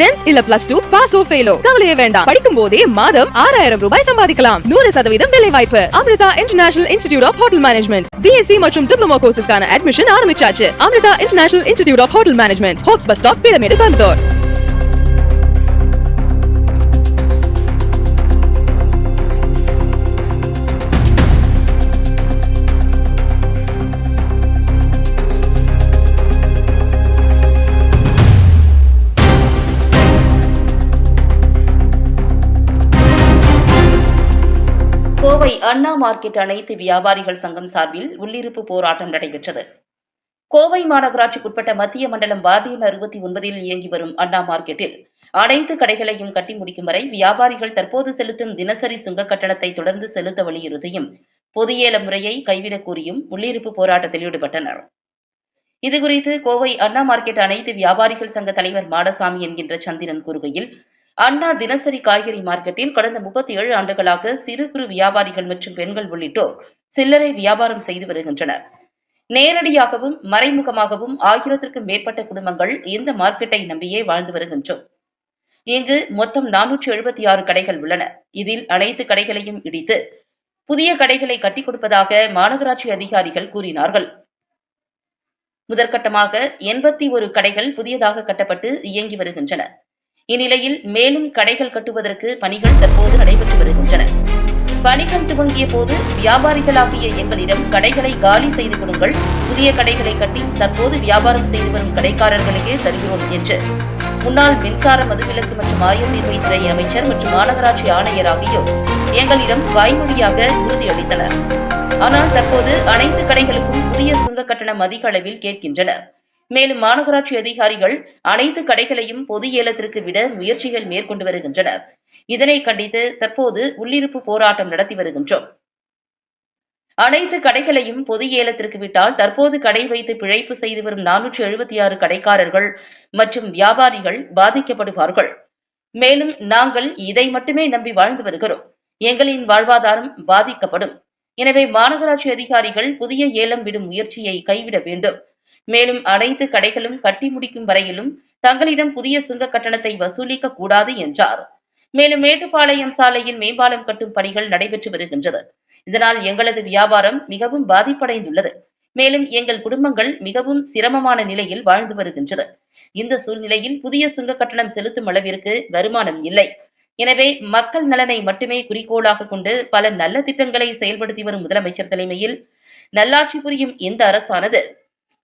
Tenth இல்ல plus two பாஸோ ஃபெயிலோ கவலையே வேண்டாம். படிக்கும் போதே மாதம் ஆறாயிரம் ரூபாய் சம்பாதிக்கலாம். நூறு சதவீதம் வேலை வாய்ப்பு Amrita International Institute of Hotel Management BSc மற்றும் டிப்ளமோ கோர்சஸ்க்கான அட்மிஷன் ஆரம்பிச்சாச்சு. Amrita International Institute of Hotel Management Hopes bus stop Peelamedu Coimbatore Kovai Anna market அனைத்து வியாபாரிகள் சங்கம் சார்பில் உள்ளிருப்பு போராட்டம் நடைபெற்றது. கோவை மாநகராட்சிக்குட்பட்ட மத்திய மண்டலம் வார்டியன் அறுபத்தி ஒன்பதில் இயங்கி வரும் அண்ணா மார்க்கெட்டில் அனைத்து கடைகளையும் கட்டி முடிக்கும் வரை வியாபாரிகள் தற்போது செலுத்தும் தினசரி சுங்க கட்டணத்தை தொடர்ந்து செலுத்த வலியுறுத்தியும் பொது ஏல முறையை கைவிடக் கோரியும் உள்ளிருப்பு போராட்டத்தில் ஈடுபட்டனர். இதுகுறித்து கோவை அண்ணா மார்க்கெட் அனைத்து வியாபாரிகள் சங்க தலைவர் மாடசாமி என்கின்ற சந்திரன் கூறுகையில் அண்ணா தினசரி காய்கறி மார்க்கெட்டில் கடந்த முப்பத்தி ஏழு ஆண்டுகளாக சிறு குறு வியாபாரிகள் மற்றும் பெண்கள் உள்ளிட்டோர் சில்லறை வியாபாரம் செய்து வருகின்றனர். நேரடியாகவும் மறைமுகமாகவும் ஆயிரத்திற்கும் மேற்பட்ட குடும்பங்கள் இந்த மார்க்கெட்டை நம்பியே வாழ்ந்து வருகின்றோம். இங்கு மொத்தம் நானூற்று எழுபத்தி ஆறு கடைகள் உள்ளன. இதில் அனைத்து கடைகளையும் இடித்து புதிய கடைகளை கட்டிக் கொடுப்பதாக மாநகராட்சி அதிகாரிகள் கூறினார்கள். முதற்கட்டமாக எண்பத்தி ஒரு கடைகள் புதியதாக கட்டப்பட்டு இயங்கி வருகின்றன. இந்நிலையில் மேலும் கடைகள் கட்டுவதற்கு பணிகள் தற்போது நடைபெற்று வருகின்றன. பணிகள் துவங்கிய போது வியாபாரிகளாகிய எங்களிடம் கடைகளை காலி செய்து கொடுங்கள். புதிய கடைகளை கட்டி தற்போது வியாபாரம் செய்து வரும் கடைக்காரர்களுக்கே தருகிறோம் என்று. முன்னாள் மின்சார மதுவிலக்கு மற்றும் ஆயத்தீர்வைத்துறை அமைச்சர் மற்றும் மாநகராட்சி ஆணையர் ஆகியோர் எங்களிடம் வாய்மொழியாக உறுதியளித்தனர் ஆனால் தற்போது அனைத்து கடைகளுக்கும் புதிய சுங்க கட்டணம் அதிக அளவில் கேட்கின்றனர். மேலும் மாநகராட்சி அதிகாரிகள் அனைத்து கடைகளையும் பொது ஏலத்திற்கு விட முயற்சிகள் மேற்கொண்டு வருகின்றனர். இதனை கண்டித்து தற்போது உள்ளிருப்பு போராட்டம் நடத்தி வருகின்றோம். அனைத்து கடைகளையும் பொது ஏலத்திற்கு விட்டால் தற்போது கடை வைத்து பிழைப்பு செய்து வரும் நானூற்று எழுபத்தி ஆறு கடைக்காரர்கள் மற்றும் வியாபாரிகள் பாதிக்கப்படுவார்கள். மேலும் நாங்கள் இதை மட்டுமே நம்பி வாழ்ந்து வருகிறோம். எங்களின் வாழ்வாதாரம் பாதிக்கப்படும். எனவே மாநகராட்சி அதிகாரிகள் புதிய ஏலம் விடும் முயற்சியை கைவிட வேண்டும். மேலும் அனைத்து கடைகளும் கட்டி முடிக்கும் வரையிலும் தங்களிடம் புதிய சுங்க கட்டணத்தை வசூலிக்க கூடாது என்றார். மேலும் மேட்டுப்பாளையம் சாலையில் மேம்பாலம் கட்டும் பணிகள் நடைபெற்று வருகின்றது. இதனால் எங்களது வியாபாரம் மிகவும் பாதிப்படைந்துள்ளது. மேலும் எங்கள் குடும்பங்கள் மிகவும் சிரமமான நிலையில் வாழ்ந்து வருகின்றது. இந்த சூழ்நிலையில் புதிய சுங்க கட்டணம் செலுத்தும் அளவிற்கு வருமானம் இல்லை. எனவே மக்கள் நலனை மட்டுமே குறிக்கோளாக கொண்டு பல நல்ல திட்டங்களை செயல்படுத்தி வரும் முதலமைச்சர் தலைமையில் நல்லாட்சி புரியும் இந்த அரசானது?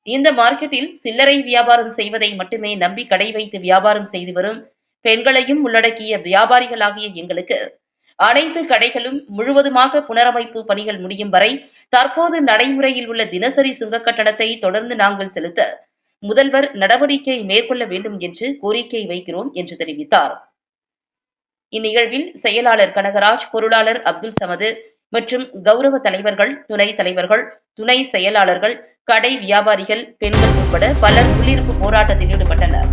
இந்த மார்க்கெட்டில் சில்லறை வியாபாரம் செய்வதை மட்டுமே நம்பி கடை வைத்து வியாபாரம் செய்து வரும் பெண்களையும் உள்ளடக்கிய வியாபாரிகளாகிய எங்களுக்கு அனைத்து கடைகளும் முழுவதுமாக புனரமைப்பு பணிகள் முடியும் வரை தற்போது நடைமுறையில் உள்ள தினசரி சுங்க கட்டணத்தை தொடர்ந்து நாங்கள் செலுத்த முதல்வர் நடவடிக்கை மேற்கொள்ள வேண்டும் என்று கோரிக்கை வைக்கிறோம் என்று தெரிவித்தார். இந்நிகழ்வில் செயலாளர் கனகராஜ் பொருளாளர் அப்துல் சமது மற்றும் கௌரவ தலைவர்கள் துணை தலைவர்கள் துணை செயலாளர்கள் கடை வியாபாரிகள் பெண்கள் உட்பட பலர் உள்ளிருப்பு போராட்டத்தில் ஈடுபட்டனர்.